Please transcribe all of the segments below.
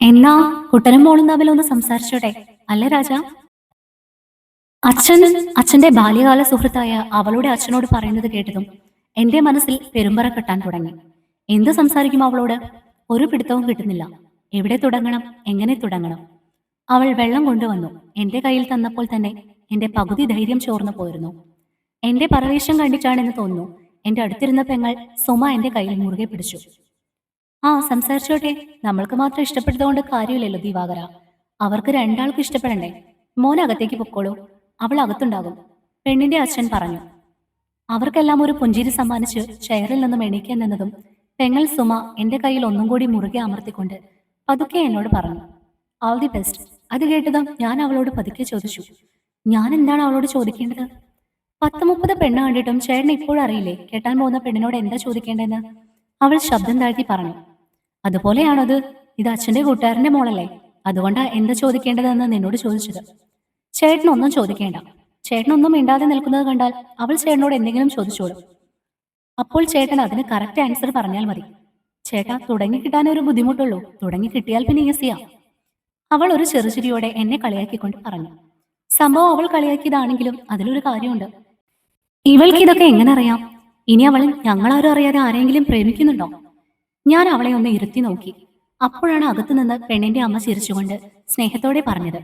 എന്നാ കുട്ടനും മോളും തമ്മിൽ ഒന്ന് സംസാരിച്ചോട്ടെ. അല്ല രാജ? അച്ഛൻ അച്ഛന്റെ ബാല്യകാല സുഹൃത്തായ അവളുടെ അച്ഛനോട് പറയുന്നത് കേട്ടതും എന്റെ മനസ്സിൽ പെരുമ്പറ കെട്ടാൻ തുടങ്ങി. എന്ത് സംസാരിക്കും അവളോട്? ഒരു പിടുത്തവും കിട്ടുന്നില്ല. എവിടെ തുടങ്ങണം? എങ്ങനെ തുടങ്ങണം? അവൾ വെള്ളം കൊണ്ടുവന്നു. എന്റെ കയ്യിൽ തന്നപ്പോൾ തന്നെ എന്റെ പകുതി ധൈര്യം ചോർന്നു പോയിരുന്നു. എന്റെ പരവേശം കണ്ടിട്ടാണെന്ന് തോന്നുന്നു എന്റെ അടുത്തിരുന്ന പെങ്ങൾ സുമ എന്റെ കയ്യിൽ മുറുകെ പിടിച്ചു. ആ സംസാരിച്ചോട്ടെ. നമ്മൾക്ക് മാത്രം ഇഷ്ടപ്പെട്ടതുകൊണ്ട് കാര്യമില്ലല്ലോ ദിവാകര. അവർക്ക് രണ്ടാൾക്ക് ഇഷ്ടപ്പെടണ്ടേ? മോൻ അകത്തേക്ക് പൊക്കോളൂ. അവൾ അകത്തുണ്ടാകും. പെണ്ണിന്റെ അച്ഛൻ പറഞ്ഞു. അവർക്കെല്ലാം ഒരു പുഞ്ചിരി സമ്മാനിച്ച് ചെയറിൽ നിന്നും എണീക്കാൻ നിന്നതും പെങ്ങൾ സുമ എന്റെ കയ്യിൽ ഒന്നും കൂടി മുറുകെ അമർത്തിക്കൊണ്ട് പതുക്കെ എന്നോട് പറഞ്ഞു. ഓൾ ദി ബെസ്റ്റ് അത് കേട്ടതും ഞാൻ അവളോട് പതുക്കെ ചോദിച്ചു. ഞാൻ എന്താണ് അവളോട് ചോദിക്കേണ്ടത്? പത്ത് മുപ്പത് പെണ്ണ് കണ്ടിട്ടും ചേട്ടൻ ഇപ്പോഴും അറിയില്ലേ? കെട്ടാൻ പോകുന്ന പെണ്ണിനോട് എന്താ ചോദിക്കേണ്ടതെന്ന്? അവൾ ശബ്ദം താഴ്ത്തി പറഞ്ഞു അതുപോലെയാണത്. ഇത് അച്ഛന്റെ കൂട്ടുകാരന്റെ മോളല്ലേ. അതുകൊണ്ടാ എന്താ ചോദിക്കേണ്ടതെന്ന് നിന്നോട് ചോദിച്ചത്. ചേട്ടനൊന്നും ചോദിക്കേണ്ട. ചേട്ടനൊന്നും മിണ്ടാതെ നിൽക്കുന്നത് കണ്ടാൽ അവൾ ചേട്ടനോട് എന്തെങ്കിലും ചോദിച്ചോളും. അപ്പോൾ ചേട്ടൻ അതിന് കറക്റ്റ് ആൻസർ പറഞ്ഞാൽ മതി. ചേട്ടാ തുടങ്ങി കിട്ടാൻ ഒരു ബുദ്ധിമുട്ടുള്ളൂ. തുടങ്ങി കിട്ടിയാൽ പിന്നെ ഈസിയാ. അവൾ ഒരു ചെറുചിരിയോടെ എന്നെ കളിയാക്കിക്കൊണ്ട് പറഞ്ഞു. സംഭവം അവൾ കളിയാക്കിയതാണെങ്കിലും അതിലൊരു കാര്യമുണ്ട്. ഇവൾക്ക് ഇതൊക്കെ എങ്ങനെ അറിയാം? ഇനി അവൾ ഞങ്ങളാരും അറിയാതെ ആരെങ്കിലും പ്രേമിക്കുന്നുണ്ടോ? ഞാൻ അവളെ ഒന്ന് ഇരുത്തി നോക്കി. അപ്പോഴാണ് അകത്തു നിന്ന് പെണ്ണിന്റെ അമ്മ ചിരിച്ചുകൊണ്ട് സ്നേഹത്തോടെ പറഞ്ഞത്.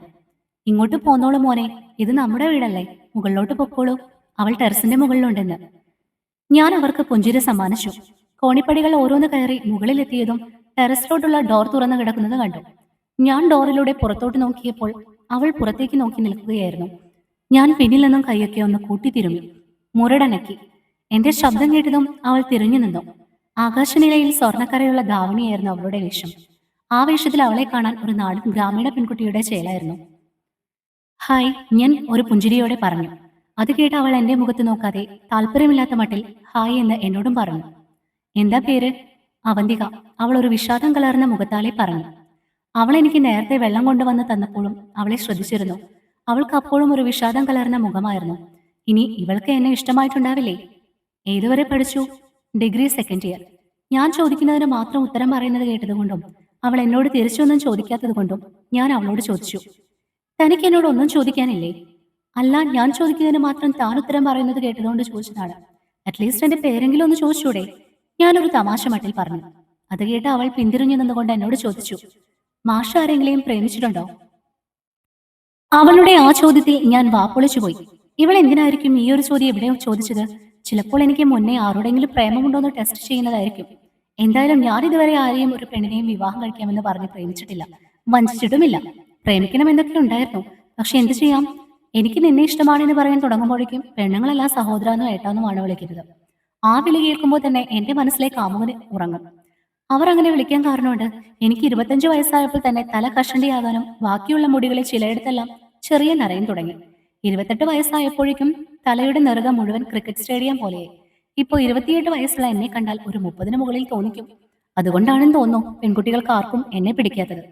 ഇങ്ങോട്ട് പോന്നോളൂ മോനെ. ഇത് നമ്മുടെ വീടല്ലേ. മുകളിലോട്ട് പൊക്കോളൂ. അവൾ ടെറസിന്റെ മുകളിലുണ്ടെന്ന്. ഞാൻ അവർക്ക് പുഞ്ചിരി സമ്മാനിച്ചു. കോണിപ്പടികൾ ഓരോന്ന് കയറി മുകളിലെത്തിയതും ടെറസിലോട്ടുള്ള ഡോർ തുറന്നു കിടക്കുന്നത് കണ്ടു. ഞാൻ ഡോറിലൂടെ പുറത്തോട്ട് നോക്കിയപ്പോൾ അവൾ പുറത്തേക്ക് നോക്കി നിൽക്കുകയായിരുന്നു. ഞാൻ പിന്നിൽ നിന്നും കൈയൊക്കെ ഒന്ന് കൂട്ടിത്തിരുമ്മി മുരടനക്കി. എന്റെ ശബ്ദം കേട്ടതും അവൾ തിരിഞ്ഞു നിന്നു. ആകാശനിലയിൽ സ്വർണക്കരയുള്ള ധാവണിയായിരുന്നു അവളുടെ വേഷം. ആ വേഷത്തിൽ അവളെ കാണാൻ ഒരു നാടൻ ഗ്രാമീണ പെൺകുട്ടിയുടെ ചേലായിരുന്നു. ഹായ് ഞാൻ ഒരു പുഞ്ചിരിയോടെ പറഞ്ഞു. അത് കേട്ട് അവൾ എന്റെ മുഖത്ത് നോക്കാതെ താല്പര്യമില്ലാത്ത മട്ടിൽ ഹായ് എന്ന് എന്നോടും പറഞ്ഞു. എന്താ പേര്? അവന്തിക. അവൾ ഒരു വിഷാദം കലർന്ന മുഖത്താലെ പറഞ്ഞു. അവൾ എനിക്ക് നേരത്തെ വെള്ളം കൊണ്ടുവന്ന് തന്നപ്പോഴും അവളെ ശ്രദ്ധിച്ചിരുന്നു. അവൾക്ക് അപ്പോഴും ഒരു വിഷാദം കലർന്ന മുഖമായിരുന്നു. ഇനി ഇവൾക്ക് എന്നെ ഇഷ്ടമായിട്ടുണ്ടാവില്ലേ? ഏതുവരെ പഠിച്ചു? ഡിഗ്രി സെക്കൻഡ് ഇയർ ഞാൻ ചോദിക്കുന്നതിന് മാത്രം ഉത്തരം പറയുന്നത് കേട്ടതുകൊണ്ടും അവൾ എന്നോട് തിരിച്ചൊന്നും ചോദിക്കാത്തത് കൊണ്ടും ഞാൻ അവളോട് ചോദിച്ചു. തനിക്ക് എന്നോട് ഒന്നും ചോദിക്കാനില്ലേ? അല്ല ഞാൻ ചോദിക്കുന്നതിന് മാത്രം താൻ ഉത്തരം പറയുന്നത് കേട്ടതുകൊണ്ട് ചോദിച്ചതാണ്. അറ്റ്ലീസ്റ്റ് എന്റെ പേരെങ്കിലും ഒന്ന് ചോദിച്ചൂടെ? ഞാനൊരു തമാശ മട്ടിൽ പറഞ്ഞു. അത് കേട്ട് അവൾ പിന്തിരിഞ്ഞു നിന്നുകൊണ്ട് എന്നോട് ചോദിച്ചു. മാഷ ആരെങ്കിലും പ്രേമിച്ചിട്ടുണ്ടോ? അവളുടെ ആ ചോദ്യത്തിൽ ഞാൻ വാപ്പൊളിച്ചു പോയി ഇവൾ എന്തിനായിരിക്കും ഈ ഒരു ചോദ്യം എവിടെയോ ചോദിച്ചത്? ചിലപ്പോൾ എനിക്ക് മുന്നേ ആരോടെങ്കിലും പ്രേമമുണ്ടോ എന്ന് ടെസ്റ്റ് ചെയ്യുന്നതായിരിക്കും. എന്തായാലും ഞാൻ ഇതുവരെ ആരെയും ഒരു പെണ്ണിനെയും വിവാഹം കഴിക്കാമെന്ന് പറഞ്ഞ് പ്രേമിച്ചിട്ടില്ല. വഞ്ചിച്ചിട്ടുമില്ല. പ്രേമിക്കണം എന്നൊക്കെ ഉണ്ടായിരുന്നു. പക്ഷെ എന്ത് ചെയ്യാം? എനിക്ക് നിന്നെ ഇഷ്ടമാണെന്ന് പറയാൻ തുടങ്ങുമ്പോഴേക്കും പെണ്ണുങ്ങളെല്ലാം സഹോദരാന്നും ഏട്ടാന്നുമാണ് വിളിക്കുന്നത്. ആ വിളി കേൾക്കുമ്പോൾ തന്നെ എന്റെ മനസ്സിലെ കാമുകന് ഉറങ്ങും. അവർ അങ്ങനെ വിളിക്കാൻ കാരണമുണ്ട്. എനിക്ക് ഇരുപത്തഞ്ച് വയസ്സായപ്പോൾ തന്നെ തല കഷണ്ടിയാകാനും ബാക്കിയുള്ള മുടികളിൽ ചിലയിടത്തെല്ലാം ചെറിയ നരയും തുടങ്ങി. ഇരുപത്തെട്ട് വയസ്സായപ്പോഴേക്കും തലയുടെ നെറുക മുഴുവൻ ക്രിക്കറ്റ് സ്റ്റേഡിയം പോലെ. ഇപ്പോൾ ഇരുപത്തിയെട്ട് വയസ്സുള്ള എന്നെ കണ്ടാൽ ഒരു മുപ്പതിന് മുകളിൽ തോന്നിക്കും. അതുകൊണ്ടാണെന്ന് തോന്നുന്നു പെൺകുട്ടികൾക്ക് ആർക്കും എന്നെ പിടിക്കാത്തത്.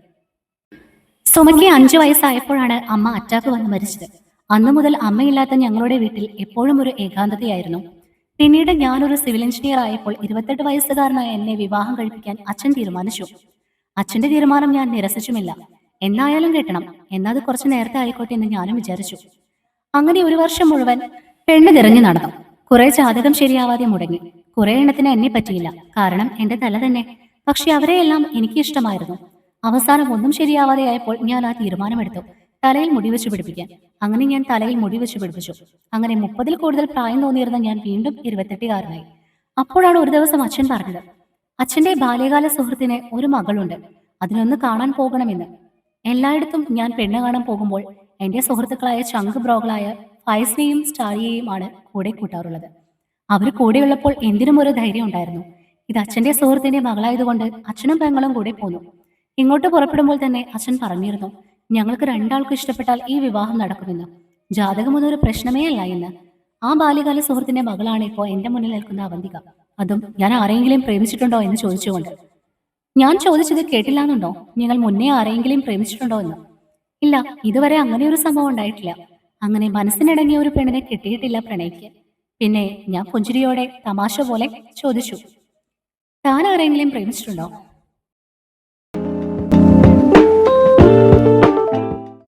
സുമയ്ക്ക് അഞ്ചു വയസ്സായപ്പോഴാണ് അമ്മ അറ്റാക്ക് വന്ന് മരിച്ചത്. അന്നു മുതൽ അമ്മയില്ലാത്ത ഞങ്ങളുടെ വീട്ടിൽ എപ്പോഴും ഒരു ഏകാന്തതയായിരുന്നു. പിന്നീട് ഞാനൊരു സിവിൽ എഞ്ചിനീയർ ആയപ്പോൾ ഇരുപത്തെട്ട് വയസ്സുകാരനായ എന്നെ വിവാഹം കഴിപ്പിക്കാൻ അച്ഛൻ തീരുമാനിച്ചു. അച്ഛന്റെ തീരുമാനം ഞാൻ നിരസിച്ചുമില്ല. എന്നായാലും കേട്ടണം. എന്നത് കുറച്ച് നേരത്തെ ആയിക്കോട്ടെ എന്ന് ഞാനും വിചാരിച്ചു. അങ്ങനെ ഒരു വർഷം മുഴുവൻ പെണ്ണ് തിരഞ്ഞു നടന്നു. കുറെ ജാതകം ശരിയാവാതെ മുടങ്ങി. കുറെ എണ്ണത്തിന് എന്നെ പറ്റിയില്ല. കാരണം എന്റെ തല തന്നെ. പക്ഷെ അവരെയെല്ലാം എനിക്ക് ഇഷ്ടമായിരുന്നു. അവസാനം ഒന്നും ശരിയാവാതെ ആയപ്പോൾ ഞാൻ ആ തീരുമാനമെടുത്തു. തലയിൽ മുടി വെച്ച് പിടിപ്പിക്കാൻ. അങ്ങനെ ഞാൻ തലയിൽ മുടി വെച്ച് പിടിപ്പിച്ചു. അങ്ങനെ മുപ്പതിൽ കൂടുതൽ പ്രായം തോന്നിയിരുന്ന ഞാൻ വീണ്ടും ഇരുപത്തെട്ടുകാരനായി. അപ്പോഴാണ് ഒരു ദിവസം അച്ഛൻ പറഞ്ഞത്. അച്ഛന്റെ ബാല്യകാല സുഹൃത്തിന് ഒരു മകളുണ്ട്. അതിനൊന്ന് കാണാൻ പോകണമെന്ന്. എല്ലായിടത്തും ഞാൻ പെണ്ണ് കാണാൻ പോകുമ്പോൾ എന്റെ സുഹൃത്തുക്കളായ ചങ്ക് ബ്രോകളായ ഫൈസിനെയും സ്റ്റാലിയെയുമാണ് കൂടെ കൂട്ടാറുള്ളത്. അവർ കൂടെയുള്ളപ്പോൾ എന്തിനും ഒരു ധൈര്യം ഉണ്ടായിരുന്നു. ഇത് അച്ഛന്റെ സുഹൃത്തിന്റെ മകളായതുകൊണ്ട് അച്ഛനും പെങ്ങളും കൂടെ പോന്നു. ഇങ്ങോട്ട് പുറപ്പെടുമ്പോൾ തന്നെ അച്ഛൻ പറഞ്ഞിരുന്നു ഞങ്ങൾക്ക് രണ്ടാൾക്കും ഇഷ്ടപ്പെട്ടാൽ ഈ വിവാഹം നടക്കുമെന്ന്. ജാതകമൊന്നും ഒരു പ്രശ്നമേ അല്ല എന്ന്. ആ ബാല്യകാല സുഹൃത്തിന്റെ മകളാണ് ഇപ്പോൾ എന്റെ മുന്നിൽ നിൽക്കുന്ന അവന്തിക. അതും ഞാൻ ആരെങ്കിലും പ്രേമിച്ചിട്ടുണ്ടോ എന്ന് ചോദിച്ചുകൊണ്ട്. ഞാൻ ചോദിച്ചത് കേട്ടില്ലാന്നുണ്ടോ? നിങ്ങൾ മുന്നേ ആരെങ്കിലും പ്രേമിച്ചിട്ടുണ്ടോ എന്ന്. ഇല്ല ഇതുവരെ അങ്ങനെ ഒരു സംഭവം ഉണ്ടായിട്ടില്ല. അങ്ങനെ മനസ്സിനിടങ്ങിയ ഒരു പെണ്ണിനെ കിട്ടിയിട്ടില്ല പ്രണയിക്ക്. പിന്നെ ഞാൻ പുഞ്ചിരിയോടെ തമാശ പോലെ ചോദിച്ചു താൻ ആരെങ്കിലും പ്രേമിച്ചിട്ടുണ്ടോ?